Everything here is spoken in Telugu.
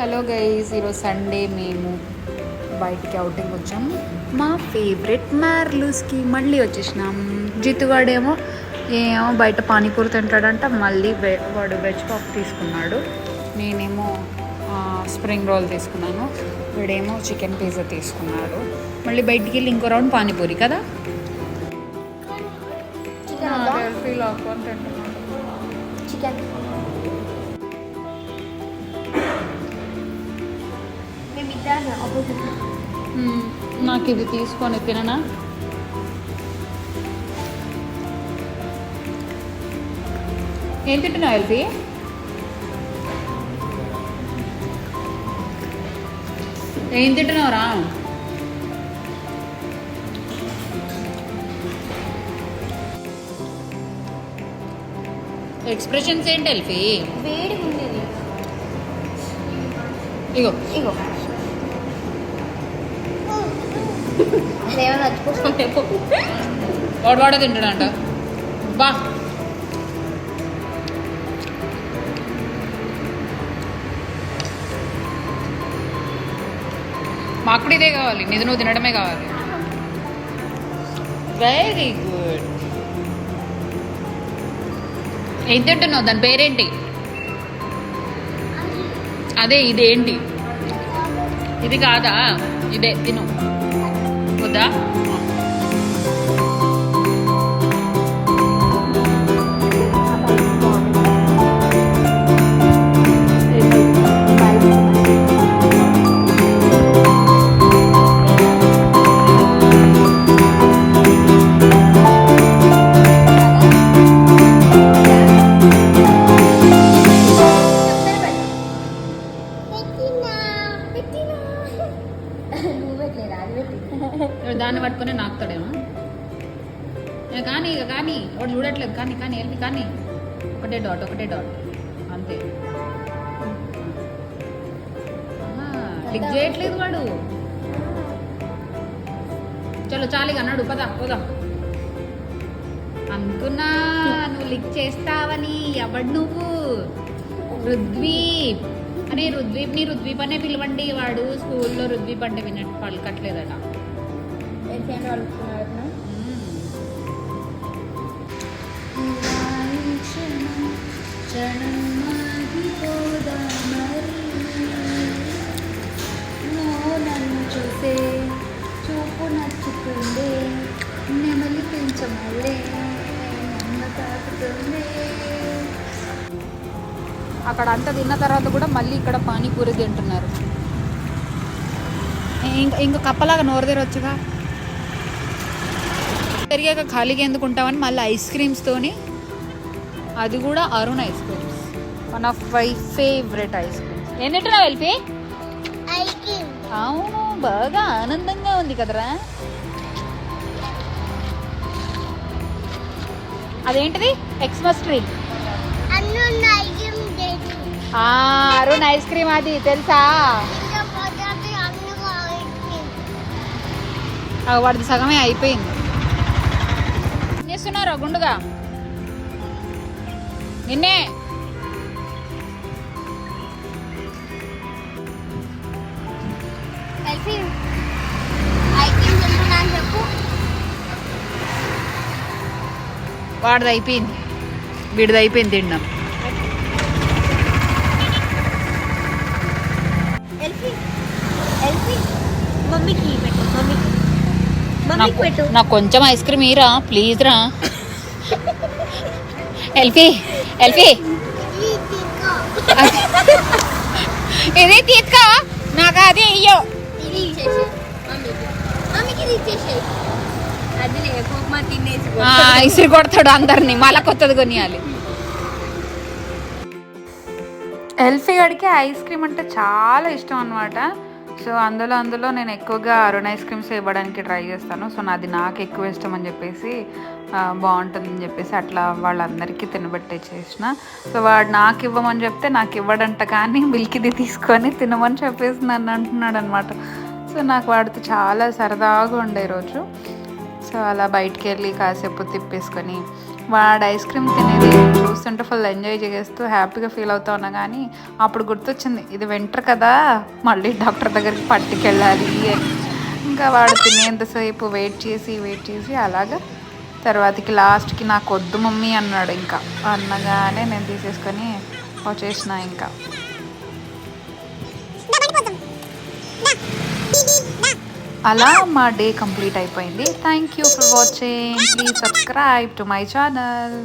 హలో గైస్ ఈరోజు సండే మేము బయటికి అవుటింగ్ వచ్చాం. మా ఫేవరెట్ మ్యార్లూస్కి మళ్ళీ వచ్చేసినాం. జితుగాడేమో ఏమో బయట పానీపూరి తింటాడంట మళ్ళీ వాడు వెజ్ పాప్ తీసుకున్నాడు. నేనేమో స్ప్రింగ్ రోల్ తీసుకున్నాను. వీడేమో చికెన్ పిజ్జా తీసుకున్నాడు. మళ్ళీ బయటికి వెళ్ళి ఇంకో రౌండ్ పానీపూరి కదా? చికెన్ నాకు ఇది తీసుకొని తిననా? ఏం తింటున్నావు ఎల్పి ఏం తింటున్నావురా ఎక్స్ప్రెషన్స్ ఏంటి ఎల్ఫీ. ఇగో. ఇగో. నేను తింటాడంట బా. మాకు ఇదే కావాలి. నిధి నువ్వు తినడమే కావాలి. వెరీ గుడ్ ఏం తింటున్నావు? దాని పేరేంటి? అదే ఇదేంటి? ఇది కాదా? ఇదే తిను. వద్దా ఇప్పుడు దాన్ని పట్టుకునే నాకుతాడేమో. కానీ ఇక కానీ వాడు చూడట్లేదు. కానీ కానీ వెళ్ళి కానీ. ఒకటే డాట్ ఒకటే డాట్ అంతే. లిక్ చేయట్లేదు వాడు. చలో చాలిగా అన్నాడు పదా పోదా. అనుకున్నా నువ్వు లిక్ చేస్తావని ఎవడు నువ్వు? రుద్వీప్ అరే రుద్వీప్ని రుద్వీప్ అనే పిలవండి. వాడు స్కూల్లో రుద్వీప్ అంటే వినట్టు పలకట్లేదట. ఎట్లా అక్కడ అంతా తిన్న తర్వాత కూడా మళ్ళీ ఇక్కడ పానీపూరి తింటున్నారు. ఇంకా ఇంకా కప్పలాగా నోరు తెరవచ్చుగా పెరిగాక ఖాళీగా ఎందుకు ఉంటామని మళ్ళీ ఐస్ క్రీమ్స్తోని అది కూడా Arun ice creams. One of my favourite ice creams. ఏం తింటున్నావు వెళ్ళి అవును బాగా ఆనందంగా ఉంది కదరా. అదేంటిది? Xmas tree Arun ice cream అది తెలుసా? వాడిది సగమే అయిపోయింది. ఏం చేస్తున్నారా గుండుగా? నిన్నే. చెప్పు. వాడిది అయిపోయింది. వీడిది అయిపోయింది తిండం నాకు కొంచెం ఐస్ క్రీమ్ ఇరా ప్లీజ్ రా. ఎల్ఫీ ఎల్ఫీ. ఇది తీసుకో నాకు అది ఇయ్యో. ఇసురు కొడతాడు అందరినీ. మళ్ళా కొత్తది కొనియాలి. ఎల్ఫీ గడికి ఐస్ క్రీమ్ అంటే చాలా ఇష్టం అనమాట సో అందులో అందులో నేను ఎక్కువగా అరుణ్ ఐస్ క్రీమ్స్ ఇవ్వడానికి ట్రై చేస్తాను. సో నాది నాకు ఎక్కువ ఇష్టం అని చెప్పేసి బాగుంటుందని చెప్పేసి అట్లా వాళ్ళందరికీ తినబెట్టే చేసిన. సో వాడు నాకు ఇవ్వమని చెప్తే నాకు ఇవ్వడంట కానీ మిల్కిది తీసుకొని తినమని చెప్పేసి నన్ను అంటున్నాడు అనమాట సో నాకు వాడితో చాలా సరదాగా ఉండే రోజు. సో అలా బయటికి వెళ్ళి కాసేపు తిప్పేసుకొని వాడు ఐస్ క్రీమ్ తినేది చూస్తుంటే ఫుల్ ఎంజాయ్ చేస్తూ హ్యాపీగా ఫీల్ అవుతా ఉన్నా కానీ అప్పుడు గుర్తొచ్చింది ఇది వింటర్ కదా మళ్ళీ డాక్టర్ దగ్గరికి పట్టుకెళ్ళాలి. ఇంకా వాడు తినేంతసేపు వెయిట్ చేసి వెయిట్ చేసి అలాగా తర్వాతకి లాస్ట్కి నాకు వద్దు మమ్మీ అన్నాడు ఇంకా. అన్నగానే నేను తీసేసుకొని వచ్చేసిన ఇంకా. అలా మా డే కంప్లీట్ అయిపోయింది. Thank you for watching please subscribe to my channel